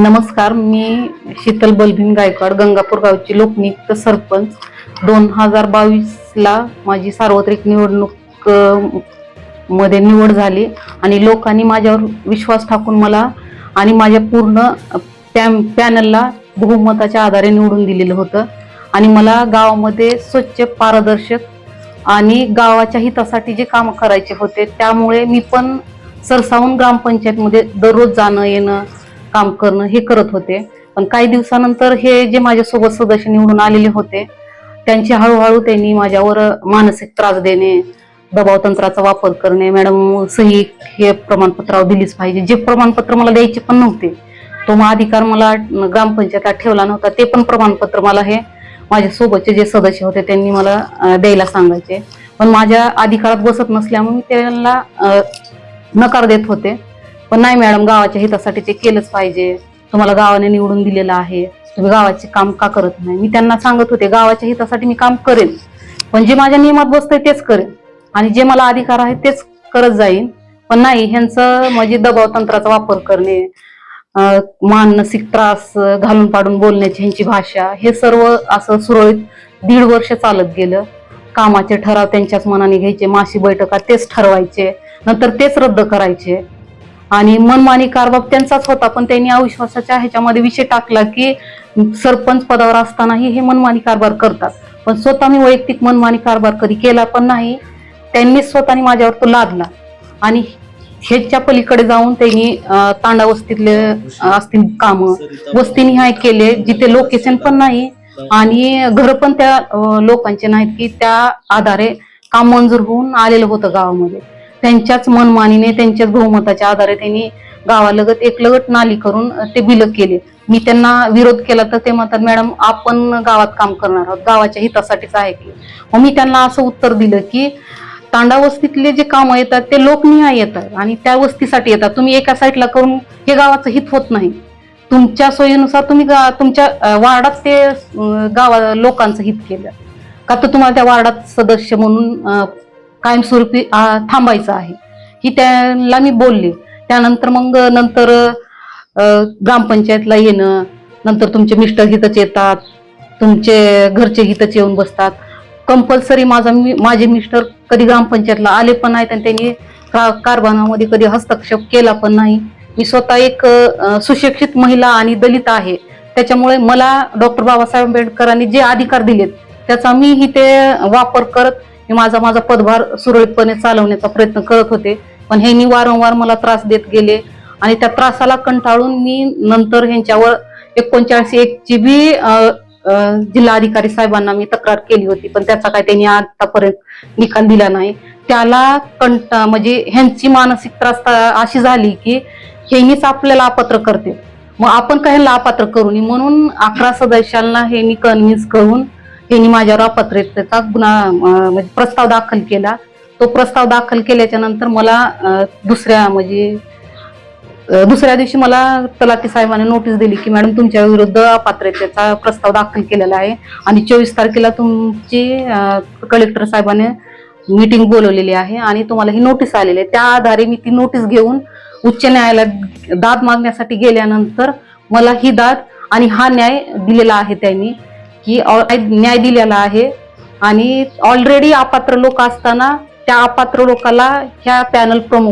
नमस्कार मी शीतल बलभीम गायकवाड गंगापूर गावची लोकनियुक्त सरपंच. दोन हजार बावीसला माझी सार्वत्रिक निवडणूकमध्ये निवड झाली आणि लोकांनी माझ्यावर विश्वास टाकून मला आणि माझ्या पूर्ण पॅम पॅनलला बहुमताच्या आधारे निवडून दिलेलं होतं. आणि मला गावामध्ये स्वच्छ पारदर्शक आणि गावाच्या हितासाठी जे कामं करायचे होते त्यामुळे मी पण सरसावून ग्रामपंचायतमध्ये दररोज जाणं येणं काम करणं हे करत होते. पण काही दिवसानंतर हे जे माझ्यासोबत सदस्य निवडून आलेले होते त्यांची हळूहळू त्यांनी माझ्यावर मानसिक त्रास देणे दबाव तंत्राचा वापर करणे मॅडम सही हे प्रमाणपत्रावर दिलीच पाहिजे. जे प्रमाणपत्र मला द्यायचे पण नव्हते तो मग अधिकार मला ग्रामपंचायतात ठेवला नव्हता ते पण प्रमाणपत्र मला हे माझ्या सोबतचे जे सदस्य होते त्यांनी मला द्यायला सांगायचे. पण माझ्या अधिकारात बसत नसल्यामुळे मी त्यांना नकार देत होते. पण नाही मॅडम गावाच्या हितासाठी ते केलंच पाहिजे. तुम्हाला गावाने निवडून दिलेलं आहे. तुम्ही गावाचे काम का करत नाही? मी त्यांना सांगत होते गावाच्या हितासाठी मी काम करेन. पण जे माझ्या नियमात बसतंय तेच करेन. आणि जे मला अधिकार आहे तेच करत जाईन. पण नाही ह्यांचं म्हणजे दबाव तंत्राचा वापर करणे मानसिक त्रास घालून पाडून बोलण्याची ह्यांची भाषा हे सर्व असं सुरळीत दीड वर्ष चालत गेलं. कामाचे ठराव त्यांच्याच मनाने घ्यायचे. मासी बैठका तेच ठरवायचे. नंतर तेच रद्द करायचे. आणि मनमानी कारभार त्यांचाच होता पण त्यांनी अविश्वासाच्या ह्याच्यामध्ये विषय टाकला की सरपंच पदावर असतानाही हे मनमानी कारभार करतात. पण स्वतः मी वैयक्तिक मनमानी कारभार कधी केला पण नाही. त्यांनी स्वतःने माझ्यावर तो लादला. आणि ह्याच्या पलीकडे जाऊन त्यांनी तांडा वस्तीतले अं, असतील कामं वस्तीनिहाय केले जिथे लोकेशन पण नाही. आणि घर पण त्या लोकांचे नाहीत की त्या आधारे काम मंजूर होऊन आलेलं होतं गावामध्ये. त्यांच्याच मनमानीने त्यांच्याच बहुमताच्या आधारे त्यांनी गावालगत एक लगट नाली करून ते बिल केले. मी त्यांना विरोध केला तर ते म्हणतात मॅडम आपण गावात काम करणार आहोत. गावाच्या हितासाठीच आहे की. मग मी त्यांना असं उत्तर दिलं की तांडा वस्तीतले जे कामं येतात ते लोकनिहाय येतात आणि त्या वस्तीसाठी येतात. तुम्ही एका साईडला करून हे गावाचं हित होत नाही. तुमच्या सोयीनुसार तुम्ही गा- तुमच्या वार्डात ते गावा लोकांचं हित केलं. का तर तुम्हाला त्या वार्डात सदस्य म्हणून कायमस्वरूपी थांबायचं आहे. ही त्याला मी बोलले. त्यानंतर मग नंतर ग्रामपंचायतला येणं नंतर तुमचे मिस्टर हितच येतात तुमचे घरचे हितच येऊन बसतात. कंपल्सरी माझा मी माझे मिस्टर कधी ग्रामपंचायतला आले पण नाहीत आणि त्यांनी का- कारभारामध्ये कधी हस्तक्षेप केला पण नाही. मी स्वतः एक सुशिक्षित महिला आणि दलित आहे. त्याच्यामुळे मला डॉक्टर बाबासाहेब आंबेडकरांनी जे अधिकार दिलेत त्याचा मी इथे ते वापर करत मी माझा माझा पदभार सुरळीतपणे चालवण्याचा प्रयत्न करत होते. पण ह्यांनी वारंवार मला त्रास देत गेले आणि त्या त्रासाला कंटाळून मी नंतर ह्यांच्यावर एकोणचाळीस एक ची बी जिल्हाधिकारी साहेबांना मी तक्रार केली होती. पण त्याचा काय त्यांनी आतापर्यंत निकाल दिला नाही. त्याला कंट म्हणजे ह्यांची मानसिक त्रास अशी झाली की ह्यांनीच आपल्याला अपात्र करते. मग आपण काय लापात्र अपात्र करू नये म्हणून अकरा सदस्यांना हे मी कन्व्हिन्स करून त्यांनी माझ्यावर अपात्रतेचा गुन्हा म्हणजे प्रस्ताव दाखल केला. तो प्रस्ताव दाखल केल्याच्यानंतर मला दुसऱ्या म्हणजे दुसऱ्या दिवशी मला तलाठी साहेबांनी नोटीस दिली की मॅडम तुमच्या विरुद्ध अपात्रतेचा प्रस्ताव दाखल केलेला आहे आणि चोवीस तारखेला तुमची कलेक्टर साहेबाने मीटिंग बोलवलेली आहे आणि तुम्हाला ही नोटीस आलेली आहे. त्या आधारे मी ती नोटीस घेऊन उच्च न्यायालयात दाद मागण्यासाठी गेल्यानंतर मला ही दाद आणि हा न्याय दिलेला आहे त्यांनी. की न्याय दिलेला आहे. आणि ऑलरेडी अपात्र लोक असताना त्या अपात्र लोकाला ह्या पॅनल प्रमुख